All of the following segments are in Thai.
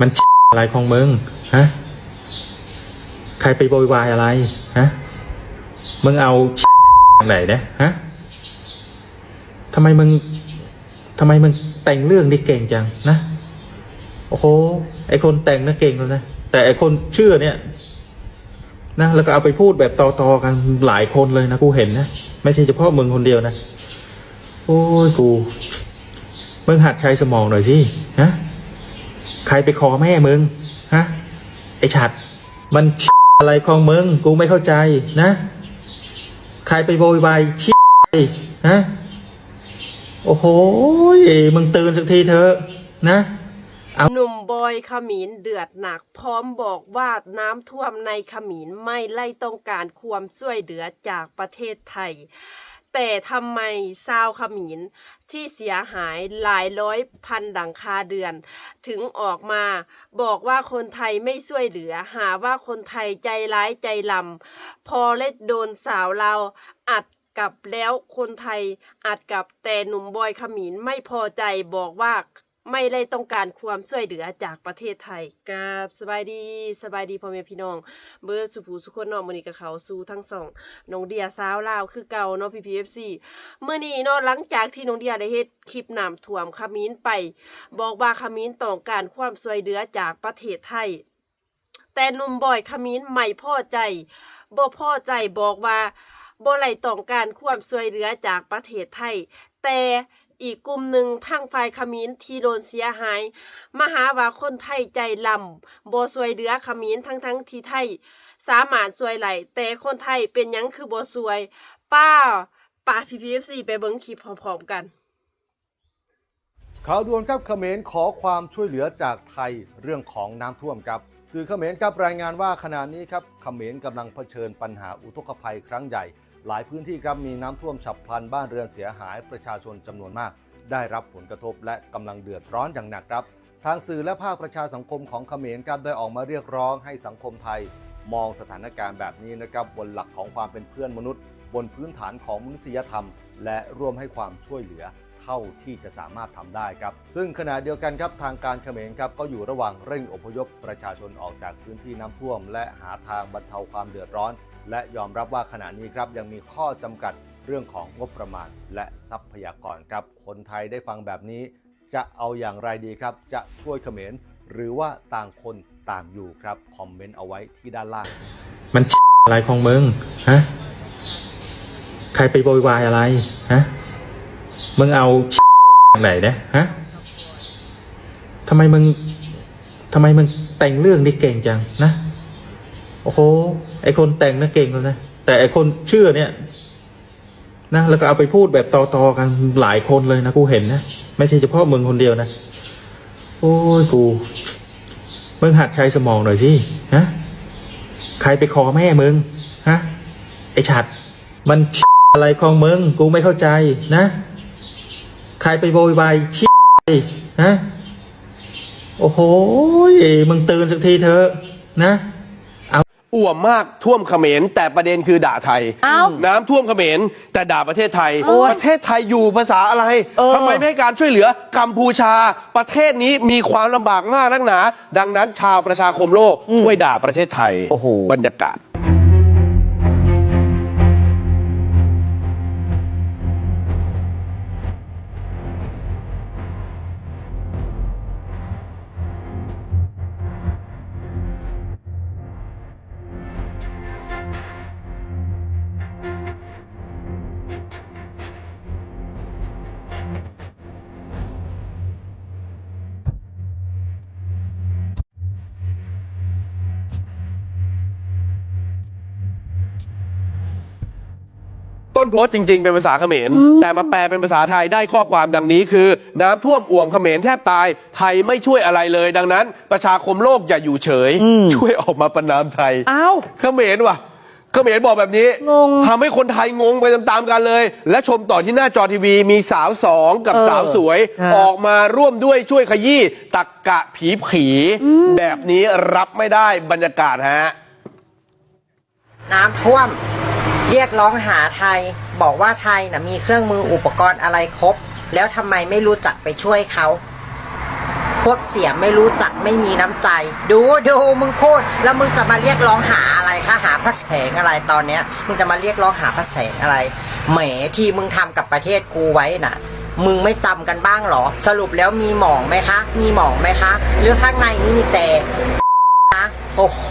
มันอะไรของมึงฮะใครไปโวยวายอะไรฮะมึงเอาทางไหนเนี่ยฮะทำไมมึงทำไมมึงแต่งเรื่องนี่เก่งจังนะโอ้โหไอคนแต่งน่ะเก่งแล้วนะแต่ไอคนเชื่อเนี่ยนะแล้วก็เอาไปพูดแบบต่อๆกันหลายคนเลยนะกูเห็นนะไม่ใช่เฉพาะมึงคนเดียวนะ โอ้ยกูมึงหัดใช้สมองหน่อยสิฮะ ใครไปคอแม่มึง ฮะ ไอฉัด มันอะไรของมึง กูไม่เข้าใจนะ ใครไปโวยวายชี้ฮะ โอ้โห มึงตื่นสักทีเถอะนะหนุ่มบอยขมินเดือดหนัก พร้อมบอกว่าน้ำท่วมในขมินไม่ไล่ต้องการความช่วยเหลือจากประเทศไทย แต่ทำไมชาวขมินที่เสียหายหลายร้อยพันดังคาเดือน ถึงออกมาบอกว่าคนไทยไม่ช่วยเหลือ หาว่าคนไทยใจร้ายใจลำพอเล็ดโดนสาวเราอัดกับแล้วคนไทยอัดกับแต่หนุ่มบอยขมินไม่พอใจบอกว่า ไม่ได้ต้องการความช่วยเหลือจากประเทศไทยกับสบายดีสบายดีพ่อแม่พี่น้อง เบอร์สุภูสุคนนอกมือนี้กับเขาสู้ทั้งสองน้องเดียสาวลาวคือเก่าเนาะพีพีเอฟซีเมื่อนี้เนาะหลังจากที่น้องเดียได้เฮ็ดคลิปน้ำท่วมขมิ้นไป บอกว่าขมิ้นต้องการความช่วยเหลือจากประเทศไทย แต่นุ่มบอยขมิ้นไม่พอใจบ่พอใจบอกว่าบ่ไหลต้องการความช่วยเหลือจากประเทศไทย แต่ อีกกลุ่มหนึ่งทางฝ่ายขมิ้นที่โดนเสียหาย มหาว่าคนไทยใจลำบ่ช่วยเหลือขมิ้นทั้งทั้งที่ไทย สามารถช่วยไหลแต่คนไทยเป็นยังคือบ่ช่วย ป้าป้าพีพีเอฟซีไปเบิ่งคลิปพร้อมๆกันข่าวด่วนครับเขมรขอความช่วยเหลือจากไทยเรื่องของน้ำท่วมครับสื่อเขมรครับรายงานว่าขณะนี้ครับเขมรกำลังเผชิญปัญหาอุทกภัยครั้งใหญ่ หลายพื้นที่ครับมีน้ำท่วมฉับพลันบ้านเรือนเสียหายประชาชนจำนวนมาก ได้รับผลกระทบและกำลังเดือดร้อนอย่างหนักครับ ทางสื่อและภาคประชาสังคมของเขมรครับได้ออกมาเรียกร้องให้สังคมไทย มองสถานการณ์แบบนี้นะครับบนหลักของความเป็นเพื่อนมนุษย์ บนพื้นฐานของมนุษยธรรม และร่วมให้ความช่วยเหลือเท่าที่จะสามารถทำได้ครับ ซึ่งขณะเดียวกันครับทางการเขมรครับก็อยู่ระหว่างเร่งอพยพประชาชนออกจากพื้นที่น้ำท่วม และหาทางบรรเทาความเดือดร้อน และยอมรับว่าขณะนี้ครับยังมีข้อจำกัดเรื่องของงบประมาณและทรัพยากรครับ คนไทยได้ฟังแบบนี้ จะเอาอย่างไรดีครับ จะช่วยเขมรหรือว่าต่างคนต่างอยู่ครับ คอมเมนต์เอาไว้ที่ด้านล่าง มันอะไรของมึงฮะใครไปโวยวายอะไรฮะมึงเอาไหนเนี่ยฮะทำไมมึงทำไมมึงแต่งเรื่องนี่เก่งจังนะ โอ้โห ไอคนแต่งน่ะเก่งแล้วนะแต่ไอคนเชื่อเนี่ย นะแล้วก็เอาไปพูดแบบต่อๆกันหลายคนเลยนะกูเห็นนะไม่ใช่เฉพาะมึงคนเดียวนะโอ้ยกูมึงหัดใช้สมองหน่อยสิฮะใครไปคอแม่มึงฮะไอฉัดมันอะไรของมึงกูไม่เข้าใจนะใครไปโวยวายชี้ฮะโอ้โหมึงตื่นสักทีเถอะนะ อ่วมมากท่วมเขมรแต่ประเด็นคือด่าไทย อ้าวน้ำท่วมเขมรแต่ด่าประเทศไทยโอ้ยประเทศไทยอยู่ภาษาอะไรเออ ทำไมไม่ให้การช่วยเหลือกัมพูชา ประเทศนี้มีความลำบากมากนักหนา ดังนั้นชาวประชาคมโลกช่วยด่าประเทศไทยโอ้โห บรรยากาศ ต้นโพสต์จริง ๆ เป็นภาษาเขมร แต่มาแปลเป็นภาษาไทยได้ข้อความดังนี้คือ น้ำท่วมอ่วมเขมรแทบตาย ไทยไม่ช่วยอะไรเลย ดังนั้น ประชาคมโลกอย่าอยู่เฉย ช่วยออกมาประนามไทย อ้าว เขมรว่ะเขมรบอกแบบนี้งงทำให้คนไทยงงไปตามๆกันเลย และชมต่อที่หน้าจอทีวีมีสาวสองกับเออสาวสวย ฮะ ออกมาร่วมด้วยช่วยขยี้ตักกะผีผีแบบนี้รับไม่ได้บรรยากาศฮะ น้ำท่วม เรียกร้องหาไทย บอกว่าไทยนะมีเครื่องมืออุปกรณ์อะไรครบ แล้วทำไมไม่รู้จักไปช่วยเขาพวกเสียไม่รู้จักไม่มีน้ำใจ ดูดูมึงพูดแล้วมึงจะมาเรียกร้องหาอะไรคะหาพระแสงอะไรตอนเนี้ย มึงจะมาเรียกร้องหาพระแสงอะไรแหมที่มึงทำกับประเทศกูไว้น่ะ มึงไม่จำกันบ้างเหรอ สรุปแล้วมีหมองไหมคะ มีหมองไหมคะหรือข้างในนี่มีแต่ โอ้โห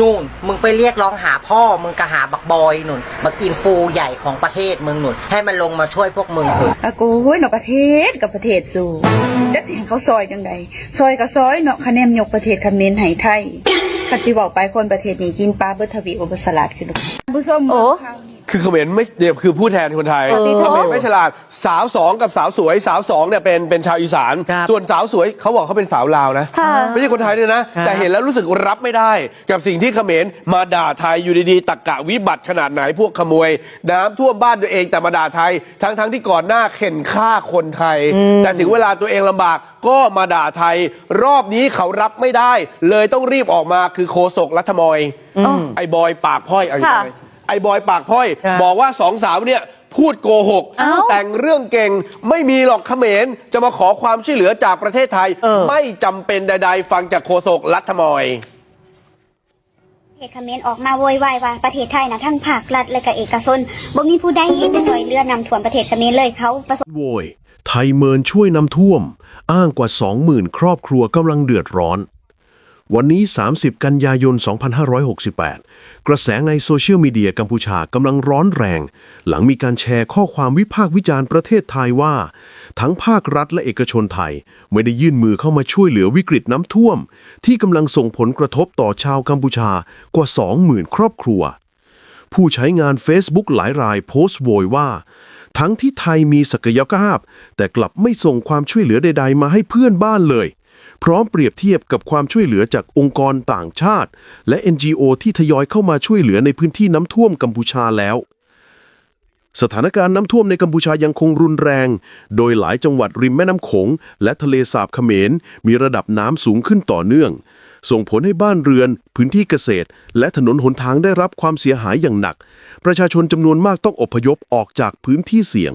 นู่น มึงไปเรียกร้องหาพ่อ มึงกะหาบักบอยนุ่น บักอินฟูใหญ่ของประเทศมึงนุ่น ให้มันลงมาช่วยพวกมึงเถอะอากูเฮ้ยเนาะประเทศกับประเทศสู่จักสิให้เขาซอยจังใดซอยก็ซอยเนาะคะแนนยกประเทศคำเมนให้ไทยคันสิเว้าไปคนประเทศนี้กินปลาเบิดทวีอุปสลัดคือลูกผู้ชมโอ้ คือเขมรไม่เดี๋ยวคือผู้แทนคนไทยเออเขมรไม่ฉลาดสาวสองกับสาวสวยสาวสองเนี่ยเป็นเป็นชาวอีสาน ครับส่วนสาวสวยเขาบอกเขาเป็นสาวลาวนะ ค่ะไม่ใช่คนไทยด้วยนะ ครับแต่เห็นแล้วรู้สึกรับไม่ได้ กับสิ่งที่เขมรมาด่าไทยอยู่ดีๆตักกะวิบัติขนาดไหนพวกขโมย น้ำท่วมบ้านตัวเองแต่มาด่าไทย ทั้งๆที่ก่อนหน้าเข็นฆ่าคนไทย แต่ถึงเวลาตัวเองลำบากก็มาด่าไทย รอบนี้เขารับไม่ได้ เลยต้องรีบออกมาคือโคศกรัฐมอย ไอ้บอยปากพ้อยเอาอย่างค่ะ ไรไอ้บอยปากพ้อยครับบอกว่าสองสาวเนี่ยพูดโกหกเอ้าแต่งเรื่องเก่งไม่มีหรอกเขมรจะมาขอความช่วยเหลือจากประเทศไทย เออ ไม่จำเป็นใดๆ ฟังจากโฆษกรัฐมอย ประเทศเขมรออกมาโวยวายว่าประเทศไทยนะทั้งภาครัฐและก็เอกชนบ่มีผู้ใดไปช่วยเรือนำท่วมประเทศเขมรเลยเขาประสบ โวยไทยเมินช่วยน้ำท่วม อ้างกว่า 20,000 ครอบครัวกำลังเดือดร้อน วันนี้ 30 กันยายน 2568 กระแสในโซเชียลมีเดียกัมพูชากำลังร้อนแรง หลังมีการแชร์ข้อความวิพากษ์วิจารณ์ประเทศไทยว่า ทั้งภาครัฐและเอกชนไทย ไม่ได้ยื่นมือเข้ามาช่วยเหลือวิกฤตน้ำท่วม ที่กำลังส่งผลกระทบต่อชาวกัมพูชากว่า 20,000 ครอบครัว ผู้ใช้งาน Facebook หลายรายโพสต์โวยว่า ทั้งที่ไทยมีศักยภาพ แต่กลับไม่ส่งความช่วยเหลือใด ๆ มาให้เพื่อนบ้านเลย พร้อมเปรียบเทียบกับความช่วยเหลือจากองค์กรต่างชาติ และ NGO ที่ทยอยเข้ามาช่วยเหลือในพื้นที่น้ำท่วมกัมพูชาแล้ว สถานการณ์น้ำท่วมในกัมพูชายังคงรุนแรง โดยหลายจังหวัดริมแม่น้ำโขง และทะเลสาบเขมร มีระดับน้ำสูงขึ้นต่อเนื่อง ส่งผลให้บ้านเรือน พื้นที่เกษตร และถนนหนทางได้รับความเสียหายอย่างหนัก ประชาชนจำนวนมากต้องอพยพออกจากพื้นที่เสี่ยง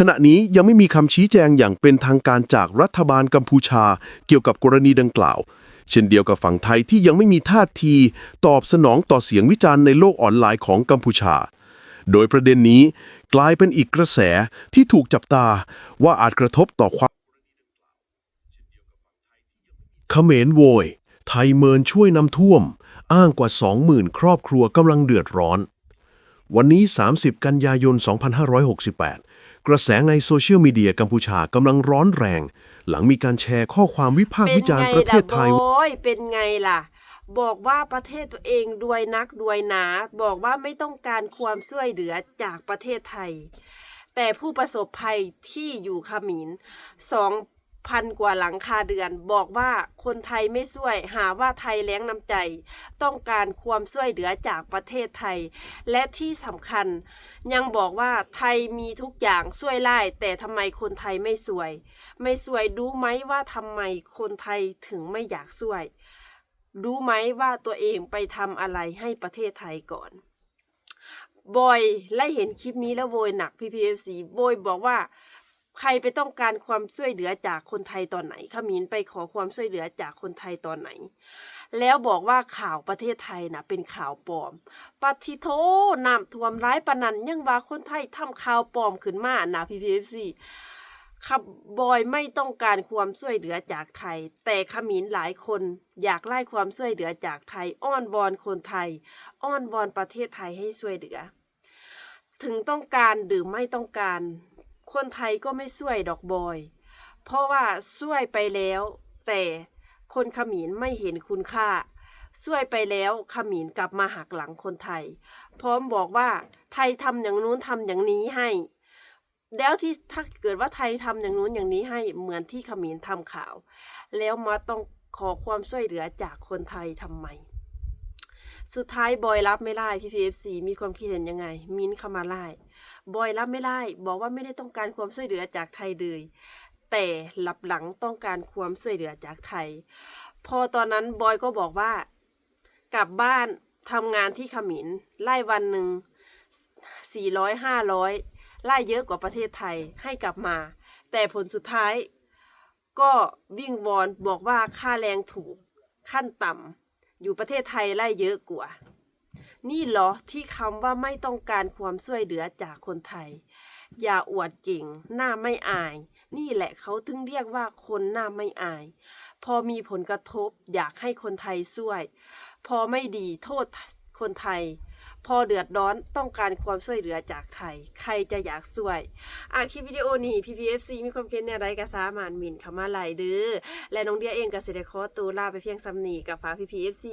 ขณะนี้ยังไม่มีคำชี้แจงอย่างเป็นทางการจากรัฐบาลกัมพูชา เกี่ยวกับกรณีดังกล่าว เช่นเดียวกับฝั่งไทยที่ยังไม่มีท่าที ตอบสนองต่อเสียงวิจารณ์ในโลกออนไลน์ของกัมพูชา โดยประเด็นนี้กลายเป็นอีกกระแสที่ถูกจับตาว่าอาจกระทบต่อความเขมรโวย ไทยเมินช่วยน้ำท่วม อ้างกว่า 20,000 ครอบครัวกำลังเดือดร้อน วันนี้ 30 กันยายน 2568 กระแสในโซเชียลมีเดียกัมพูชากำลังร้อนแรง หลังมีการแชร์ข้อความวิพากษ์วิจารณ์ประเทศไทยบอยเป็นไงล่ะ บอกว่าประเทศตัวเองรวยนักรวยหนา บอกว่าไม่ต้องการความช่วยเหลือจากประเทศไทย แต่ผู้ประสบภัยที่อยู่ขมินสอง พันกว่าหลังคาเดือน บอกว่าคนไทยไม่ช่วย หาว่าไทยแล้งน้ำใจ ต้องการความช่วยเหลือจากประเทศไทย และที่สำคัญ ยังบอกว่าไทยมีทุกอย่างช่วยไล่แต่ทำไมคนไทยไม่สวย ไม่สวยรู้ไหมว่าทำไมคนไทยถึงไม่อยากช่วย รู้ไหมว่าตัวเองไปทำอะไรให้ประเทศไทยก่อนบอยไล่เห็นคลิปนี้แล้วโวยหนัก PPFC โวยบอกว่า ใครไปต้องการความช่วยเหลือจากคนไทยตอนไหนขมินไปขอความช่วยเหลือจากคนไทยตอนไหน แล้วบอกว่าข่าวประเทศไทยนะเป็นข่าวปลอมปฏิโทน้ำท่วมร้ายปนนันยังว่าคนไทยทำข่าวปลอมขึ้นมานะ PPFC ครับบอยไม่ต้องการความช่วยเหลือจากไทย แต่ขมินหลายคนอยากไล่ความช่วยเหลือจากไทย อ้อนวอนคนไทย อ้อนวอนประเทศไทยให้ช่วยเหลือ ถึงต้องการหรือไม่ต้องการ คนไทยก็ไม่ช่วยดอกบอย เพราะว่าช่วยไปแล้ว แต่คนขมินไม่เห็นคุณค่าช่วยไปแล้วขมินกลับมาหักหลังคนไทย พร้อมบอกว่าไทยทำอย่างนู้นทำอย่างนี้ให้ แล้วที่ถ้าเกิดว่าไทยทำอย่างนู้นอย่างนี้ให้เหมือนที่ขมินทำข่าว แล้วมาต้องขอความช่วยเหลือจากคนไทยทำไม สุดท้ายบอยรับไม่ได้พี่พีเอฟซีมีความคิดเห็นยังไง มิ้นเข้ามาไล่ บอยรับไม่ได้ บอกว่าไม่ได้ต้องการความช่วยเหลือจากไทยเลยแต่หลับหลังต้องการความช่วยเหลือจากไทย พอตอนนั้นบอยก็บอกว่า กลับบ้านทำงานที่ขมินไล่วันหนึ่งสี่ร้อยห้าร้อยไล่เยอะกว่าประเทศไทยให้กลับมา แต่ผลสุดท้าย ก็วิ่งวอนบอกว่าค่าแรงถูกขั้นต่ำอยู่ประเทศไทยไล่เยอะกว่า นี่เหรอที่คำว่าไม่ต้องการความช่วยเหลือจากคนไทย อย่าอวดเก่ง หน้าไม่อาย นี่แหละเขาถึงเรียกว่าคนหน้าไม่อาย พอมีผลกระทบอยากให้คนไทยช่วย พอไม่ดีโทษคนไทย พอเดือดร้อนต้องการความช่วยเหลือจากไทย ใครจะอยากช่วยอะคลิปวิดีโอนี้ PPFC มีความคิดแนวใดก็สามารถหมินเข้ามาไหลเด้อและน้องเดียเองก็สิได้ขอตัวลาไปเพียงซ้ำนีกับฝา PPFC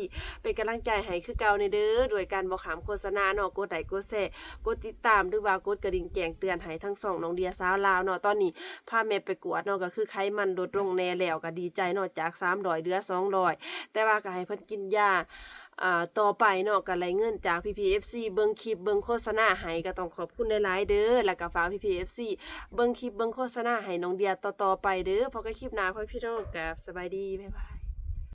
เป็นกำลังใจให้คือเก่าในเด้อโดยการบอกขามโฆษณาเนาะกดไลค์กดแชร์กดติดตามหรือว่ากดกระดิ่งแจ้งเตือนให้ทั้งสองน้องเดียสาวลาวเนาะตอนนี้พาแม่ไปกวดเนาะก็คือไขมันลดลงแน่แล้วก็ดีใจเนาะจาก300เหลือ200แต่ว่าก็ให้เพิ่นกินยา อ่าต่อไปเนาะกันไรเงินจาก PPFC เบิ่งคลิปเบิ่งโฆษณาให้ก็ต้องขอบคุณหลายๆเด้อแล้วก็ฝาก PPFC เบิ่งคลิปเบิ่งโฆษณาให้น้องเดียต่อๆไปเด้อพอกันคลิปหน้าพ่อพี่น้องกับสบายดีบ๊ายบาย